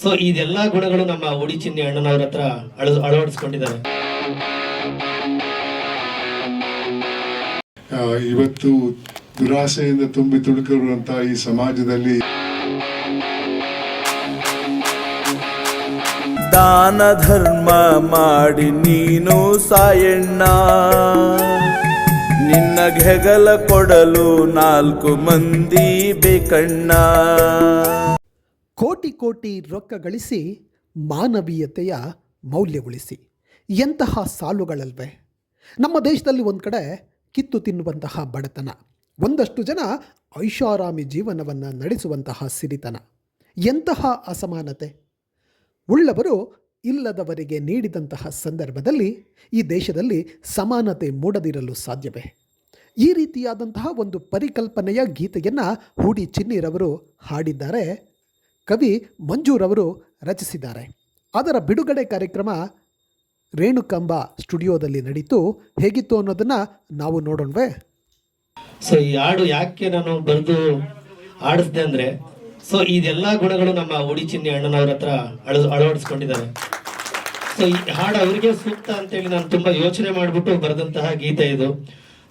So ಇದೆಲ್ಲ ಗುಣಗಳು ನಮ್ಮ ಉಡಿ ಚಿನ್ನಿ ಅಣ್ಣನವ್ರ ಹತ್ರ ಅಳ ಅಳವಡಿಸ್ಕೊಂಡಿದ್ದಾರೆ. ಇವತ್ತು ದುರಾಸೆಯಿಂದ ತುಂಬಿ ತುಳುಕಿರುವಂತಹ ಈ ಸಮಾಜದಲ್ಲಿ ದಾನ ಧರ್ಮ ಮಾಡಿ ನೀನು ಸಾಯಣ್ಣ. ನಿನ್ನ ಘೆಗಲ ಕೊಡಲು ನಾಲ್ಕು ಮಂದಿ ಬೇಕಣ್ಣ. ಕೋಟಿ ಕೋಟಿ ರೊಕ್ಕ ಗಳಿಸಿ ಮಾನವೀಯತೆಯ ಮೌಲ್ಯ ಉಳಿಸಿ ಎಂತಹ ಸಾಲುಗಳಲ್ವೇ? ನಮ್ಮ ದೇಶದಲ್ಲಿ ಒಂದು ಕಡೆ ಕಿತ್ತು ತಿನ್ನುವಂತಹ ಬಡತನ, ಒಂದಷ್ಟು ಜನ ಐಷಾರಾಮಿ ಜೀವನವನ್ನು ನಡೆಸುವಂತಹ ಸಿರಿತನ. ಎಂತಹ ಅಸಮಾನತೆ? ಉಳ್ಳವರು ಇಲ್ಲದವರಿಗೆ ನೀಡಿದಂತಹ ಸಂದರ್ಭದಲ್ಲಿ ಈ ದೇಶದಲ್ಲಿ ಸಮಾನತೆ ಮೂಡದಿರಲು ಸಾಧ್ಯವೇ? ಈ ರೀತಿಯಾದಂತಹ ಒಂದು ಪರಿಕಲ್ಪನೆಯ ಗೀತೆಯನ್ನು ಹೂಡಿ ಚಿನ್ನಿರವರು ಹಾಡಿದ್ದಾರೆ. ಕವಿ ಮಂಜೂರವರು ರಚಿಸಿದ್ದಾರೆ. ಅದರ ಬಿಡುಗಡೆ ಕಾರ್ಯಕ್ರಮ ರೇಣುಕಂಬ ಸ್ಟುಡಿಯೋದಲ್ಲಿ ನಡೀತು. ಹೇಗಿತ್ತು ಅನ್ನೋದನ್ನು ನಾವು ನೋಡೋಣವೇ. ಸೊ ಈ ಹಾಡು ಯಾಕೆ ನಾನು ಬರೆದು ಹಾಡಿಸ್ದೆ ಅಂದ್ರೆ ಸೊ ಇದೆಲ್ಲ ಗುಣಗಳು ನಮ್ಮ ಉಡಿ ಚಿನ್ನಿ ಅಣ್ಣನವ್ರ ಹತ್ರ ಅಳ, ಅಳವಡಿಸ್ಕೊಂಡಿದ್ದಾರೆ. ಸೊ ಈ ಹಾಡು ಅವರಿಗೆ ಸೂಕ್ತ ಅಂತೇಳಿ ನಾನು ತುಂಬಾ ಯೋಚನೆ ಮಾಡಿಬಿಟ್ಟು ಬರೆದಂತಹ ಗೀತೆ ಇದು.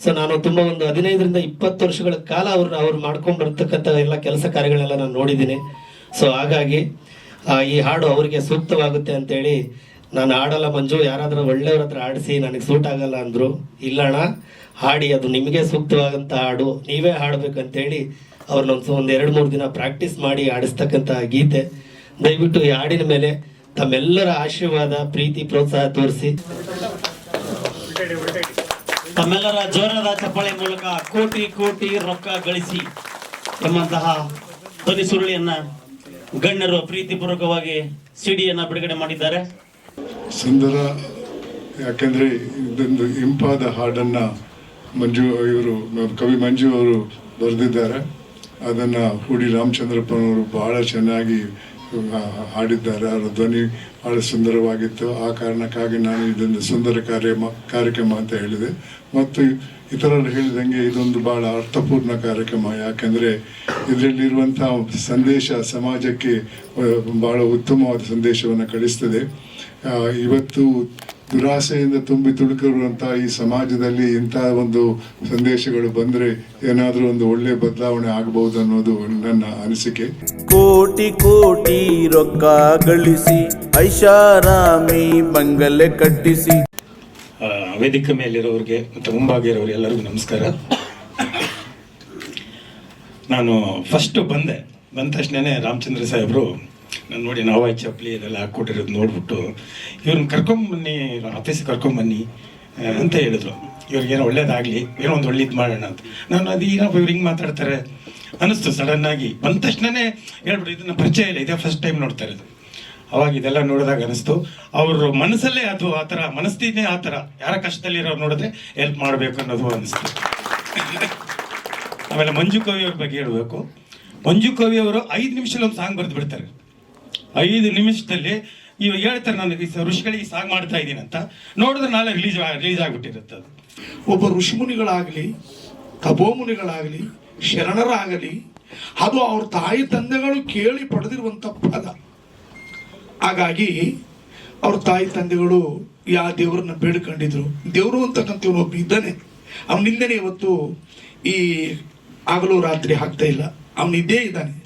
ಸೊ ನಾನು ತುಂಬಾ ಒಂದು ಹದಿನೈದರಿಂದ ಇಪ್ಪತ್ತು ವರ್ಷಗಳ ಕಾಲ ಅವ್ರು ಅವ್ರು ಮಾಡ್ಕೊಂಡು ಬರ್ತಕ್ಕಂಥ ಎಲ್ಲ ಕೆಲಸ ಕಾರ್ಯಗಳೆಲ್ಲ ನಾನು ನೋಡಿದ್ದೀನಿ. ಸೊ ಹಾಗಾಗಿ ಈ ಹಾಡು ಅವರಿಗೆ ಸೂಕ್ತವಾಗುತ್ತೆ ಅಂತೇಳಿ ನಾನು ಹಾಡಲ್ಲ ಮಂಜು, ಯಾರಾದರೂ ಒಳ್ಳೆಯವ್ರ ಹತ್ರ ಆಡಿಸಿ ನನಗೆ ಸೂಟ್ ಆಗಲ್ಲ ಅಂದರು ಇಲ್ಲಣ್ಣ ಹಾಡಿ, ಅದು ನಿಮಗೆ ಸೂಕ್ತವಾದಂಥ ಹಾಡು, ನೀವೇ ಹಾಡಬೇಕಂತೇಳಿ ಅವ್ರನ್ನ ಒಂದು ಒಂದು ಎರಡು ಮೂರು ದಿನ ಪ್ರಾಕ್ಟೀಸ್ ಮಾಡಿ ಆಡಿಸ್ತಕ್ಕಂಥ ಗೀತೆ. ದಯವಿಟ್ಟು ಈ ಹಾಡಿನ ಮೇಲೆ ತಮ್ಮೆಲ್ಲರ ಆಶೀರ್ವಾದ, ಪ್ರೀತಿ, ಪ್ರೋತ್ಸಾಹ ತೋರಿಸಿ. ತಮ್ಮೆಲ್ಲರ ಜೋರಾದ ಚಪ್ಪಾಳೆ ಮೂಲಕ ಕೋಟಿ ಕೋಟಿ ರೊಕ್ಕ ಗಳಿಸಿ ಎಂಬಂತಹ ಧ್ವನಿ ಸುರುಳಿಯನ್ನ ಗಣ್ಯರು ಪ್ರೀತಿಪೂರ್ವಕವಾಗಿ ಸಿಡಿಯನ್ನ ಬಿಡುಗಡೆ ಮಾಡಿದ್ದಾರೆ. ಸುಂದರ, ಯಾಕೆಂದ್ರೆ ಇದೊಂದು ಇಂಪಾದ ಹಾಡನ್ನ ಮಂಜು ಇವರು, ಕವಿ ಮಂಜು ಅವರು ಬರೆದಿದ್ದಾರೆ. ಅದನ್ನ ಹೂಡಿ ರಾಮಚಂದ್ರಪ್ಪನವರು ಬಹಳ ಚೆನ್ನಾಗಿ ಹಾಡಿದ್ದಾರೆ. ಅವರ ಧ್ವನಿ ಬಹಳ ಸುಂದರವಾಗಿತ್ತು. ಆ ಕಾರಣಕ್ಕಾಗಿ ನಾನು ಇದೊಂದು ಸುಂದರ ಕಾರ್ಯ ಕಾರ್ಯಕ್ರಮ ಅಂತ ಹೇಳಿದೆ. ಮತ್ತು ಇತರರು ಹೇಳಿದಂಗೆ ಇದೊಂದು ಬಹಳ ಅರ್ಥಪೂರ್ಣ ಕಾರ್ಯಕ್ರಮ. ಯಾಕೆಂದರೆ ಇದರಲ್ಲಿರುವಂತಹ ಸಂದೇಶ ಸಮಾಜಕ್ಕೆ ಬಹಳ ಉತ್ತಮವಾದ ಸಂದೇಶವನ್ನು ಕಳಿಸ್ತದೆ. ಇವತ್ತು ದುರಾಸೆಯಿಂದ ತುಂಬಿ ತುಳುಕಿರುವಂತಹ ಈ ಸಮಾಜದಲ್ಲಿ ಇಂತಹ ಒಂದು ಸಂದೇಶಗಳು ಬಂದ್ರೆ ಏನಾದರೂ ಒಂದು ಒಳ್ಳೆ ಬದಲಾವಣೆ ಆಗಬಹುದು ಅನ್ನೋದು ನನ್ನ ಅನಿಸಿಕೆ. ಕೋಟಿ ಕೋಟಿ ರೊಕ್ಕ ಗಳಿಸಿ ಐಷಾರಾಮಿ ಬಂಗಲೆ ಕಟ್ಟಿಸಿ. ಆ, ವೇದಿಕೆ ಮೇಲಿರೋರಿಗೆ ಮತ್ತು ಮುಂಭಾಗಿರೋರು ಎಲ್ಲರಿಗೂ ನಮಸ್ಕಾರ. ನಾನು ಫಸ್ಟ್ ಬಂದೆ. ಬಂದ ತಕ್ಷಣನೇ ರಾಮಚಂದ್ರ ಸಾಹೇಬರು ನಾನು ನೋಡಿ ನಾವಾಯ್ ಚಪ್ಪಲಿ ಇದೆಲ್ಲ ಹಾಕ್ಕೊಟ್ಟಿರೋದು ನೋಡ್ಬಿಟ್ಟು ಇವ್ರನ್ನ ಕರ್ಕೊಂಬನ್ನಿ ಆಫೀಸಿಗೆ ಕರ್ಕೊಂಬನ್ನಿ ಅಂತ ಹೇಳಿದ್ರು. ಇವ್ರಿಗೇನೋ ಒಳ್ಳೇದಾಗಲಿ, ಏನೋ ಒಂದು ಒಳ್ಳೇದು ಮಾಡೋಣ ಅಂತ. ನಾನು ಅದು ಏನಪ್ಪ ಇವ್ರು ಹಿಂಗೆ ಮಾತಾಡ್ತಾರೆ, ಅನ್ನಿಸ್ತು ಸಡನ್ನಾಗಿ ಬಂದ ತಕ್ಷಣನೇ ಹೇಳ್ಬಿಟ್ಟು ಇದನ್ನ ಪರಿಚಯ ಇಲ್ಲ, ಇದೇ ಫಸ್ಟ್ ಟೈಮ್ ನೋಡ್ತಾ ಇರೋದು. ಅವಾಗ ಇದೆಲ್ಲ ನೋಡಿದಾಗ ಅನಿಸ್ತು ಅವ್ರ ಮನಸ್ಸಲ್ಲೇ ಅದು ಆ ಥರ ಮನಸ್ಸಿನೇ ಆ ಥರ. ಯಾರ ಕಷ್ಟದಲ್ಲಿರೋರು ನೋಡಿದ್ರೆ ಹೆಲ್ಪ್ ಮಾಡಬೇಕು ಅನ್ನೋದು ಅನಿಸ್ತು ಆಮೇಲೆ ಮಂಜು ಕವಿ ಅವ್ರ ಬಗ್ಗೆ ಹೇಳಬೇಕು. ಮಂಜು ಕವಿ ಅವರು ಐದು ನಿಮಿಷದಲ್ಲಿ ಒಂದು ಸಾಂಗ್ ಬರೆದು ಬಿಡ್ತಾರೆ. ಐದು ನಿಮಿಷದಲ್ಲಿ ಇವಾಗ ಹೇಳ್ತಾರೆ ನನಗೆ ಋಷಿಗಳಿಗೆ ಸಾಗ್ ಮಾಡ್ತಾ ಇದ್ದೀನಿ ಅಂತ. ನೋಡಿದ್ರೆ ನಾಳೆ ರಿಲೀಸ್ ರಿಲೀಸ್ ಆಗಿಬಿಟ್ಟಿರುತ್ತೆ ಅದು. ಒಬ್ಬ ಋಷಿಮುನಿಗಳಾಗಲಿ, ತಪೋಮುನಿಗಳಾಗಲಿ, ಶರಣರಾಗಲಿ, ಅದು ಅವ್ರ ತಾಯಿ ತಂದೆಗಳು ಕೇಳಿ ಪಡೆದಿರುವಂಥ ಪದ ಹಾಗಾಗಿ ಅವ್ರ ತಾಯಿ ತಂದೆಗಳು ಯಾವ ದೇವರನ್ನ ಬೇಡ್ಕೊಂಡಿದ್ರು. ದೇವರು ಅಂತಕ್ಕಂಥವ್ನು ಒಬ್ಬ ಇದ್ದಾನೆ. ಅವನಿಂದನೇ ಇವತ್ತು ಈ ಹಗಲು ರಾತ್ರಿ ಆಗ್ತಾ ಇಲ್ಲ. ಅವನಿದ್ದೇ ಇದ್ದಾನೆ.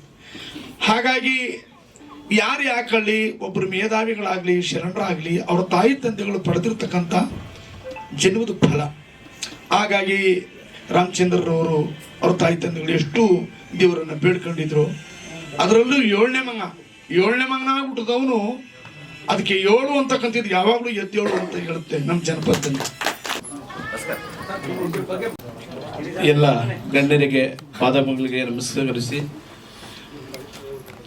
ಹಾಗಾಗಿ ಯಾರು ಯಾಕಳ್ಳಿ ಒಬ್ಬರು ಮೇಧಾವಿಗಳಾಗಲಿ, ಶರಣರಾಗಲಿ, ಅವರ ತಾಯಿ ತಂದೆಗಳು ಪಡೆದಿರ್ತಕ್ಕಂಥ ಜನ್ಮದ ಫಲ. ಹಾಗಾಗಿ ರಾಮಚಂದ್ರರವರು ಅವ್ರ ತಾಯಿ ತಂದೆಗಳು ಎಷ್ಟು ದೇವರನ್ನು ಬೇಡ್ಕೊಂಡಿದ್ರು. ಅದರಲ್ಲೂ ಏಳನೇ ಮಗ. ಏಳನೇ ಮಗನ ಆಗ್ಬಿಟ್ಟದವನು ಅದಕ್ಕೆ ಏಳು ಅಂತಕ್ಕಂಥದ್ದು ಯಾವಾಗಲೂ ಎದ್ದೇಳು ಅಂತ ಹೇಳುತ್ತೆ ನಮ್ಮ ಜನಪದದಲ್ಲಿ. ಎಲ್ಲ ಗಣ್ಯರಿಗೆ, ಪಾದಮಗಳಿಗೆ ನಮಸ್ಕರಿಸಿ.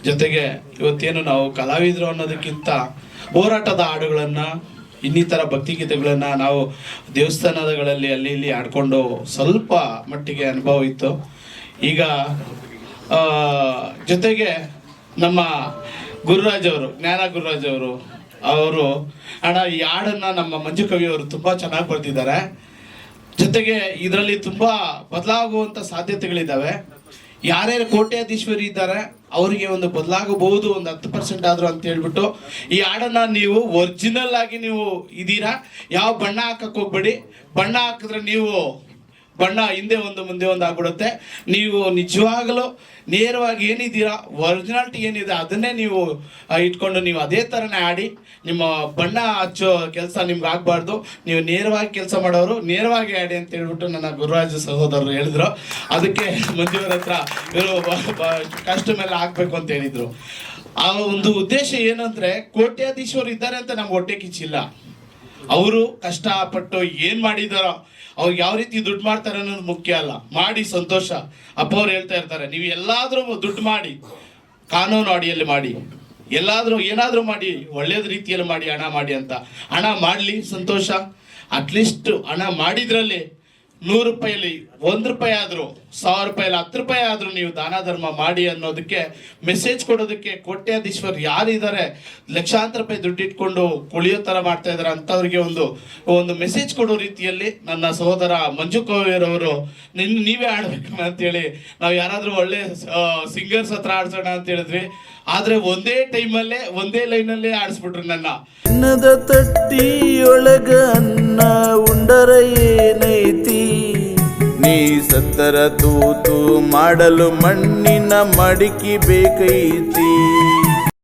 ಜೊತೆಗೆ ಇವತ್ತೇನು ನಾವು ಕಲಾವಿದರು ಅನ್ನೋದಕ್ಕಿಂತ ಹೋರಾಟದ ಹಾಡುಗಳನ್ನು, ಇನ್ನಿತರ ಭಕ್ತಿಗೀತೆಗಳನ್ನು ನಾವು ದೇವಸ್ಥಾನಗಳಲ್ಲಿ, ಅಲ್ಲಿ, ಇಲ್ಲಿ ಆಡ್ಕೊಂಡು ಸ್ವಲ್ಪ ಮಟ್ಟಿಗೆ ಅನುಭವ ಇತ್ತು. ಈಗ ಜೊತೆಗೆ ನಮ್ಮ ಗುರುರಾಜ್ ಅವರು, ಜ್ಞಾನ ಗುರುರಾಜ್ ಅವರು ಅವರು, ಅಣ್ಣ, ಈ ಹಾಡನ್ನು ನಮ್ಮ ಮಂಜು ಕವಿ ಅವರು ತುಂಬ ಚೆನ್ನಾಗಿ ಬರೆದಿದ್ದಾರೆ. ಜೊತೆಗೆ ಇದರಲ್ಲಿ ತುಂಬ ಬದಲಾಗುವಂಥ ಸಾಧ್ಯತೆಗಳಿದ್ದಾವೆ ಯಾರ್ಯಾರು ಕೋಟ್ಯಾಧೀಶ್ವರಿ ಇದ್ದಾರೆ, ಅವರಿಗೆ ಒಂದು ಬದಲಾಗಬಹುದು, ಒಂದು ಹತ್ತು ಪರ್ಸೆಂಟ್ ಆದ್ರು ಅಂತ ಹೇಳ್ಬಿಟ್ಟು ಈ ಹಾಡನ್ನ ನೀವು ಒರಿಜಿನಲ್ ಆಗಿ ನೀವು ಇದೀರಾ? ಯಾವ ಬಣ್ಣ ಹಾಕಕ್ ಹೋಗ್ಬೇಡಿ. ಬಣ್ಣ ಹಾಕಿದ್ರೆ ನೀವು ಬಣ್ಣ ಹಿಂದೆ ಒಂದು, ಮುಂದೆ ಒಂದು ಆಗ್ಬಿಡುತ್ತೆ. ನೀವು ನಿಜವಾಗಲೂ ನೇರವಾಗಿ ಏನಿದ್ದೀರಾ? ಒರಿಜಿನಾಲಿಟಿ ಏನಿದೆ ಅದನ್ನೇ ನೀವು ಇಟ್ಕೊಂಡು ನೀವು ಅದೇ ಥರನೇ ಆಡಿ. ನಿಮ್ಮ ಬಣ್ಣ ಹಚ್ಚೋ ಕೆಲಸ ನಿಮ್ಗೆ ಆಗಬಾರ್ದು. ನೀವು ನೇರವಾಗಿ ಕೆಲಸ ಮಾಡೋರು ನೇರವಾಗಿ ಆಡಿ ಅಂತ ಹೇಳ್ಬಿಟ್ಟು ನನ್ನ ಗುರುರಾಜ ಸಹೋದರರು ಹೇಳಿದ್ರು. ಅದಕ್ಕೆ ಮಂಜುವರ ಹತ್ರ ಇವರು ಕಷ್ಟ ಮೇಲೆ ಹಾಕ್ಬೇಕು ಅಂತ ಹೇಳಿದರು. ಆ ಒಂದು ಉದ್ದೇಶ ಏನಂದರೆ ಕೋಟ್ಯಾಧೀಶರು ಇದ್ದಾರೆ ಅಂತ ನಮ್ಗೆ ಹೊಟ್ಟೆ ಕಿಚ್ಚಿಲ್ಲ. ಅವರು ಕಷ್ಟಪಟ್ಟು ಏನು ಮಾಡಿದಾರೋ ಅವ್ರು ಯಾವ ರೀತಿ ದುಡ್ಡು ಮಾಡ್ತಾರೆ ಅನ್ನೋದು ಮುಖ್ಯ ಅಲ್ಲ. ಮಾಡಿ ಸಂತೋಷ. ಅಪ್ಪ ಅವ್ರು ಹೇಳ್ತಾ ಇರ್ತಾರೆ, ನೀವು ಎಲ್ಲಾದ್ರೂ ದುಡ್ಡು ಮಾಡಿ, ಕಾನೂನು ಅಡಿಯಲ್ಲಿ ಮಾಡಿ, ಎಲ್ಲಾದ್ರೂ ಏನಾದ್ರೂ ಮಾಡಿ, ಒಳ್ಳೇದ್ ರೀತಿಯಲ್ಲಿ ಮಾಡಿ, ಹಣ ಮಾಡಿ ಅಂತ. ಹಣ ಮಾಡಲಿ, ಸಂತೋಷ. ಅಟ್ಲೀಸ್ಟ್ ಹಣ ಮಾಡಿದ್ರಲ್ಲಿ ನೂರು ರೂಪಾಯಲ್ಲಿ ಒಂದು ರೂಪಾಯಿ ಆದರೂ, ಸಾವಿರ ರೂಪಾಯಲ್ಲಿ ಹತ್ತು ರೂಪಾಯಿ ಆದರೂ ನೀವು ದಾನ ಧರ್ಮ ಮಾಡಿ ಅನ್ನೋದಕ್ಕೆ ಮೆಸೇಜ್ ಕೊಡೋದಕ್ಕೆ ಕೋಟ್ಯಾಧೀಶ್ವರ್ ಯಾರಿದ್ದಾರೆ ಲಕ್ಷಾಂತರ ರೂಪಾಯಿ ದುಡ್ಡು ಇಟ್ಕೊಂಡು ಕುಳಿಯೋ ಥರ ಮಾಡ್ತಾ ಇದ್ದಾರೆ ಅಂಥವ್ರಿಗೆ ಒಂದು ಒಂದು ಮೆಸೇಜ್ ಕೊಡೋ ರೀತಿಯಲ್ಲಿ ನನ್ನ ಸಹೋದರ ಮಂಜು ಅವರು ನಿನ್ನ ನೀವೇ ಆಡ್ಬೇಕು ಅಂತೇಳಿ. ನಾವು ಯಾರಾದರೂ ಒಳ್ಳೆ ಸಿಂಗರ್ಸ್ ಹತ್ರ ಆಡ್ಸೋಣ ಅಂತ ಹೇಳಿದ್ವಿ ಆದರೆ ಒಂದೇ ಟೈಮಲ್ಲೇ, ಒಂದೇ ಲೈನಲ್ಲೇ ಆಡಿಸ್ಬಿಟ್ರು ನನ್ನ. ತಟ್ಟಿಯೊಳಗ ಸತ್ತರ ತೂತು ಮಾಡಲು ಮಣ್ಣಿನ ಮಡಿಕೆ ಬೇಕೈತಿ.